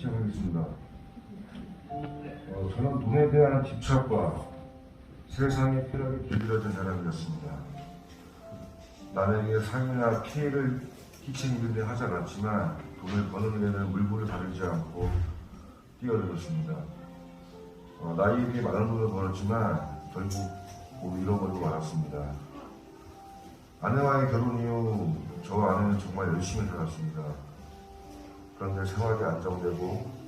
시작하겠습니다. 어, 저는 돈에 대한 집착과 세상의 쾌락에 길들여진 사람이었습니다. 남에게 상이나 피해를 끼치는 일을 하지 않았지만 돈을 버는 데는 물불을 가리지 않고 뛰어들었습니다. 어, 나이에 비해 많은 돈을 벌었지만 결국 모두 잃어버리고 말았습니다. 아내와의 결혼 이후 저와 아내는 정말 열심히 살았습니다. 그런데 생활이 안정되고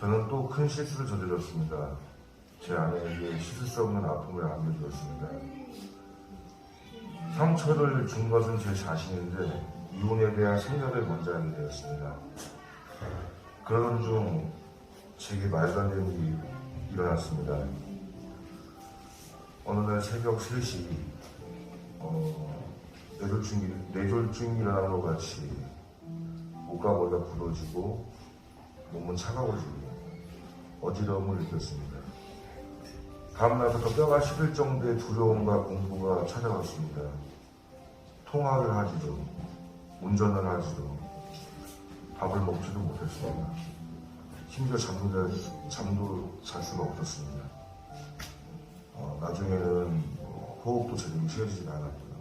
저는 또 큰 실수를 저질렀습니다. 제 아내에게 씻을 수 없는 아픔을 안겨주었습니다. 상처를 준 것은 제 자신인데 이혼에 대한 생각을 먼저 하게 되었습니다. 그러던 중 제게 말도 안 되는 일이 일어났습니다. 어느 날 새벽 3시 어, 뇌졸중이, 뇌졸중이 일어난 것 같이 머리가 부러지고 몸은 차가워지고 어지러움을 느꼈습니다. 다음날부터 뼈가 시릴 정도의 두려움과 공포가 찾아왔습니다. 통화를 하지도 운전을 하지도 밥을 먹지도 못했습니다. 심지어 잠도, 잘- 잠도 잘 수가 없었습니다. 어, 나중에는 어, 호흡도 제대로 쉬어지지 않았고요.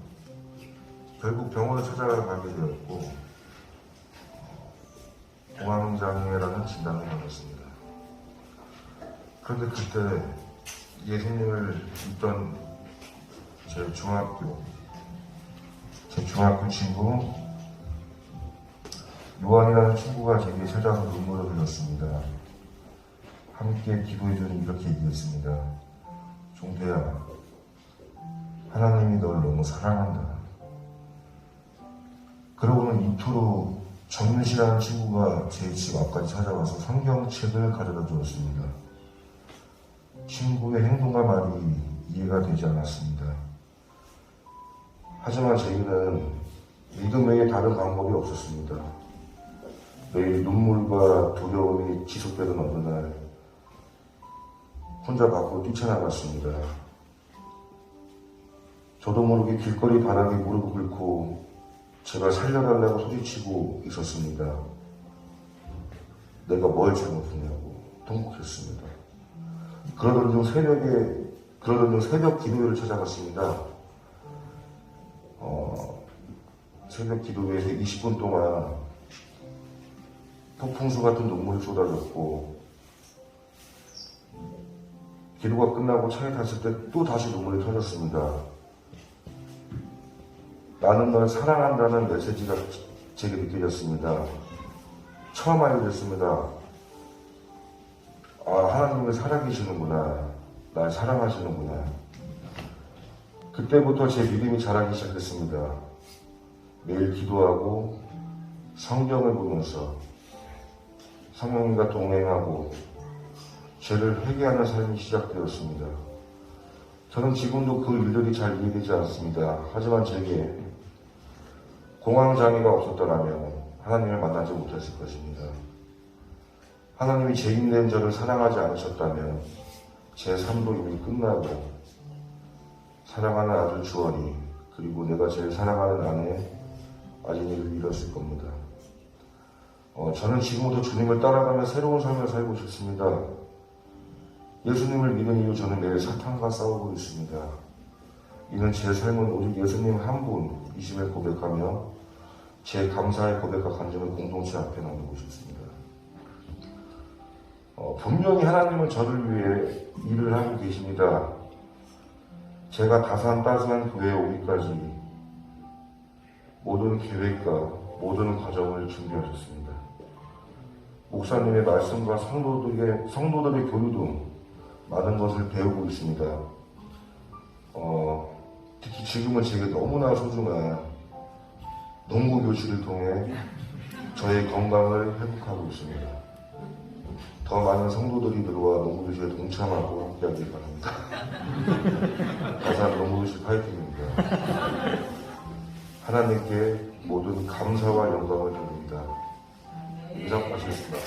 결국 병원을 찾아가게 되었고 어, 공황장애라는 진단을 받았습니다. 그런데 그때 예수님을 믿던 제 중학교 제 중학교 친구 요한이라는 친구가 제게 찾아와서 눈물을 흘렸습니다. 함께 기도해주니 이렇게 얘기했습니다. 종태야, 하나님이 널 너무 사랑한다. 그러고는 이토로 정윤씨라는 친구가 제 집 앞까지 찾아와서 성경책을 가져다 주었습니다. 친구의 행동과 말이 이해가 되지 않았습니다. 하지만 제게는 믿음 외에 다른 방법이 없었습니다. 매일 눈물과 두려움이 지속되던 어느 날 혼자 밖으로 뛰쳐나갔습니다. 저도 모르게 길거리 바닥에 무릎을 꿇고 제발 살려달라고 소리치고 있었습니다. 내가 뭘 잘못했냐고 통곡했습니다. 그러던 중 새벽에 그러던 중 새벽 기도회를 찾아갔습니다. 어, 새벽 기도회에서 20분 동안 폭풍수 같은 눈물이 쏟아졌고 기도가 끝나고 차에 탔을 때 또 다시 눈물이 터졌습니다. 나는 널 사랑한다는 메시지가 제게 느껴졌습니다. 처음 알게 됐습니다. 아, 하나님을 살아계시는구나. 날 사랑하시는구나. 그때부터 제 믿음이 자라기 시작했습니다. 매일 기도하고 성경을 보면서 성령님과 동행하고 죄를 회개하는 삶이 시작되었습니다. 저는 지금도 그 일들이 잘 이해되지 않습니다. 하지만 제게 공황 장애가 없었더라면 하나님을 만나지 못했을 것입니다. 하나님이 죄인된 저를 사랑하지 않으셨다면 제 삶도 이미 끝나고 사랑하는 아들 주원이 그리고 내가 제일 사랑하는 아내 아진이를 잃었을 겁니다. 어, 저는 지금부터 주님을 따라가며 새로운 삶을 살고 싶습니다. 예수님을 믿는 이후 저는 매일 사탄과 싸우고 있습니다. 이는 제 삶은 오직 예수님 한 분 이심을 고백하며 제 감사의 고백과 간증을 공동체 앞에 나누고 싶습니다. 어, 분명히 하나님은 저를 위해 일을 하고 계십니다. 제가 다산 따스한 교회에 오기까지 모든 계획과 모든 과정을 준비하셨습니다. 목사님의 말씀과 성도들의, 성도들의 교류 등 많은 것을 배우고 있습니다. 어, 특히 지금은 제게 너무나 소중한 농구 교실을 통해 저의 건강을 회복하고 있습니다. 더 많은 성도들이 들어와 농구 교실에 동참하고 함께하길 바랍니다. 다산 농구 교실 파이팅입니다. 하나님께 모든 감사와 영광을 드립니다. 이상 마치겠습니다.